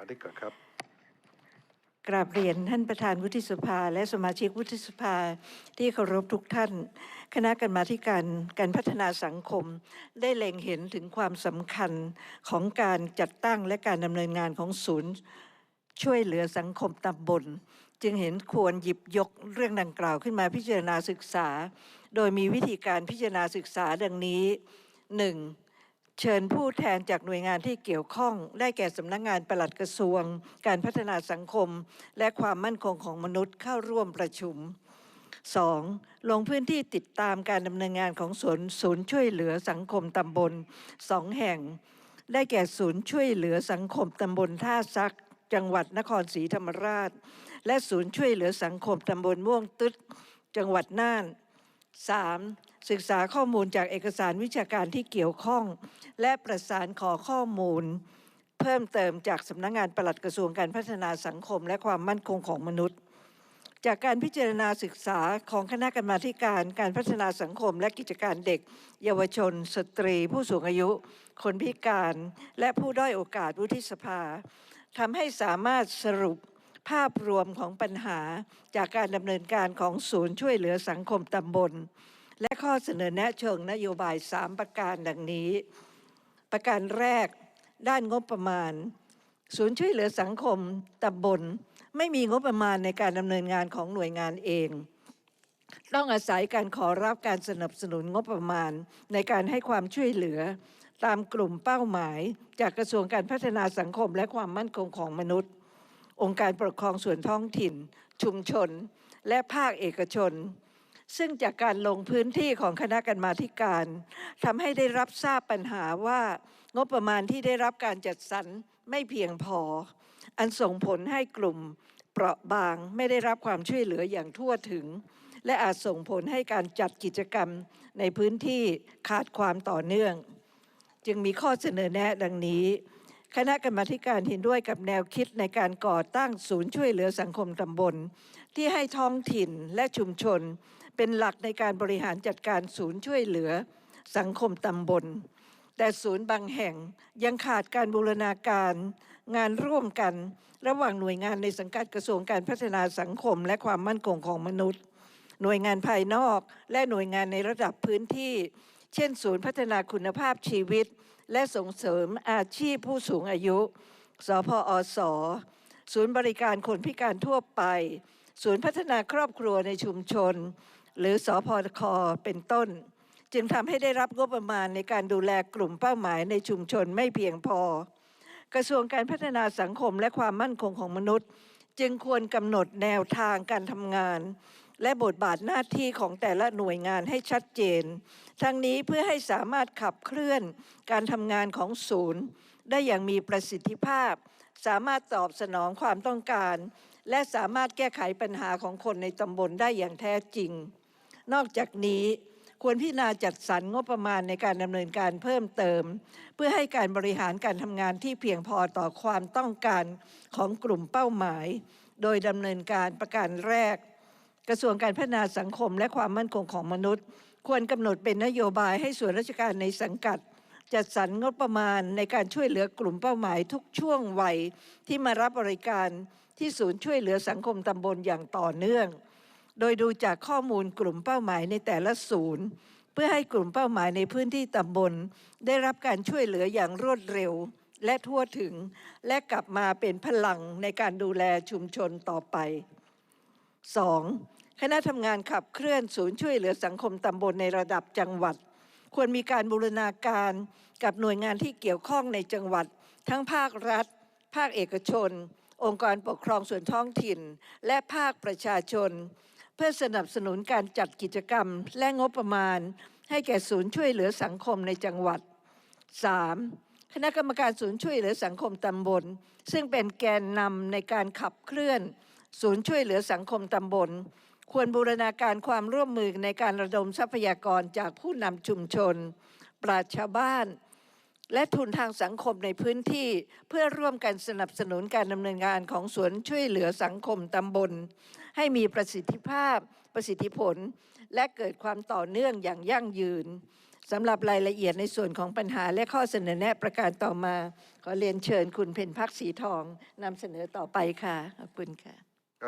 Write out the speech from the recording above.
าได้ก่อนครับกราบเรียนท่านประธานวุฒิสภา และสมาชิกวุฒิสภาที่เคารพทุกท่าน คณะกรรมาธิการการพัฒนาสังคม ได้เล็งเห็นถึงความสำคัญของการจัดตั้งและการดำเนินงานของศูนย์ช่วยเหลือสังคมตำบล จึงเห็นควรหยิบยกเรื่องดังกล่าวขึ้นมาพิจารณาศึกษา โดยมีวิธีการพิจารณาศึกษาดังนี้ 1. เชิญผู้แทนจากหน่วยงานที่เกี่ยวข้อง ได้แก่สำนักงานปลัดกระทรวง การพัฒนาสังคม และความมั่นคงของมนุษย์เข้าร่วมประชุม 2. ลงพื้นที่ติดตามการดำเนินงานของศูนย์ศูนย์ช่วยเหลือสังคมตำบลสองแห่ง ได้แก่ศูนย์ช่วยเหลือสังคมตำบลท่าซัก จังหวัดนครศรีธรรมราช และศูนย์ช่วยเหลือสังคมตำบลม่วงตึ๊ดจังหวัดน่าน 3. ศึกษาข้อมูลจากเอกสารวิชาการที่เกี่ยวข้อง และประสานขอข้อมูล เพิ่มเติมจากสำนักงานปลัดกระทรวงการพัฒนาสังคมและความมั่นคงของมนุษย์ จากการพิจารณาศึกษาของคณะกรรมาธิการการพัฒนาสังคม และกิจการเด็ก เยาวชน สตรี ผู้สูงอายุ คนพิการ และผู้ด้อยโอกาสวุฒิสภาทำให้สามารถสรุป ภาพรวมของปัญหาจากการดำเนินการของศูนย์ช่วยเหลือสังคมตำบล และข้อเสนอแนะเชิงนโยบาย 3 ประการดังนี้ ประการแรก ด้านงบประมาณ ศูนย์ช่วยเหลือสังคมตำบล ไม่มีงบประมาณในการดำเนินงานของหน่วยงานเองต้องอาศัยการขอรับการสนับสนุนงบประมาณในการให้ความช่วยเหลือ ตามกลุ่มเป้าหมาย จากกระทรวงการพัฒนาสังคมและความมั่นคงของมนุษย์ องค์การปกครองส่วนท้องถิ่น ชุมชน และภาคเอกชน ซึ่งจากการลงพื้นที่ของคณะกรรมาการทำให้ได้รับทราบปัญหาว่างบประมาณที่ได้รับการจัดสรรไม่เพียงพอ อันส่งผลให้กลุ่มเปราะบางไม่ได้รับความช่วยเหลืออย่างทั่วถึง และอาจส่งผลให้การจัดกิจกรรมในพื้นที่ขาดความต่อเนื่อง จึงมีข้อเสนอแนะดังนี้ คณะกรรมาการเห็นด้วยกับแนวคิดในการก่อตั้งศูนย์ช่วยเหลือสังคมตำบล ที่ให้ท้องถิ่นและชุมชน เป็นหลักในการบริหารจัดการศูนย์ช่วยเหลือสังคมตำบล แต่ศูนย์บางแห่งยังขาดการบูรณาการ งานร่วมกัน ระหว่างหน่วยงานในสังกัดกระทรวงการพัฒนาสังคมและความมั่นคงของมนุษย์ หน่วยงานภายนอก และหน่วยงานในระดับพื้นที่ เช่น ศูนย์พัฒนาคุณภาพชีวิต และส่งเสริมอาชีพผู้สูงอายุ สพอสศูนย์บริการคนพิการทั่วไป ศูนย์พัฒนาครอบครัวในชุมชน หรือสอพอคเป็นต้น จึงทำให้ได้รับงบประมาณในการดูแลกลุ่มเป้าหมายในชุมชนไม่เพียงพอ กระทรวงการพัฒนาสังคมและความมั่นคงของมนุษย์ จึงควรกำหนดแนวทางการทำงาน และบทบาทหน้าที่ของแต่ละหน่วยงานให้ชัดเจน ทั้งนี้เพื่อให้สามารถขับเคลื่อนการทำงานของศูนย์ ได้อย่างมีประสิทธิภาพ สามารถตอบสนองความต้องการ และสามารถแก้ไขปัญหาของคนในตำบลได้อย่างแท้จริง นอกจากนี้ควรพิจารณาจัดสรรงบประมาณในการดำเนินการเพิ่มเติม เพื่อให้การบริหารการทำงานที่เพียงพอต่อความต้องการของกลุ่มเป้าหมาย โดยดำเนินการประการแรก กระทรวงการพัฒนาสังคมและความมั่นคงของมนุษย์ ควรกำหนดเป็นนโยบายให้ส่วนราชการในสังกัด จัดสรรงบประมาณในการช่วยเหลือกลุ่มเป้าหมายทุกช่วงวัยที่มารับบริการที่ศูนย์ช่วยเหลือสังคมตำบลอย่างต่อเนื่อง โดยดูจากข้อมูลกลุ่มเป้าหมายในแต่ละศูนย์ เพื่อให้กลุ่มเป้าหมายในพื้นที่ตำบล ได้รับการช่วยเหลืออย่างรวดเร็วและทั่วถึง และกลับมาเป็นพลังในการดูแลชุมชนต่อไป 2. คณะทำงานขับเคลื่อนศูนย์ช่วยเหลือสังคมตำบลในระดับจังหวัด ควรมีการบูรณาการกับหน่วยงานที่เกี่ยวข้องในจังหวัด ทั้งภาครัฐ ภาคเอกชน องค์กรปกครองส่วนท้องถิ่น และภาคประชาชน เพื่อสนับสนุนการจัดกิจกรรม และงบประมาณ ให้แก่ศูนย์ช่วยเหลือสังคมในจังหวัด 3. คณะกรรมการศูนย์ช่วยเหลือสังคมตำบล ซึ่งเป็นแกนนำในการขับเคลื่อน ศูนย์ช่วยเหลือสังคมตำบล ควรบูรณาการความร่วมมือในการระดมทรัพยากรจากผู้นำชุมชน ปราชญ์ชาวบ้าน และทุนทางสังคมในพื้นที่ เพื่อร่วมกันสนับสนุนการดำเนินงานของสวนช่วยเหลือสังคมตำบล ให้มีประสิทธิภาพ ประสิทธิผล และเกิดความต่อเนื่องอย่างยั่งยืนสำหรับรายละเอียดในส่วนของปัญหาและข้อเสนอแนะประการต่อมา ขอเรียนเชิญคุณเพ็ญพักสีทองนำเสนอต่อไปค่ะ ขอบคุณค่ะ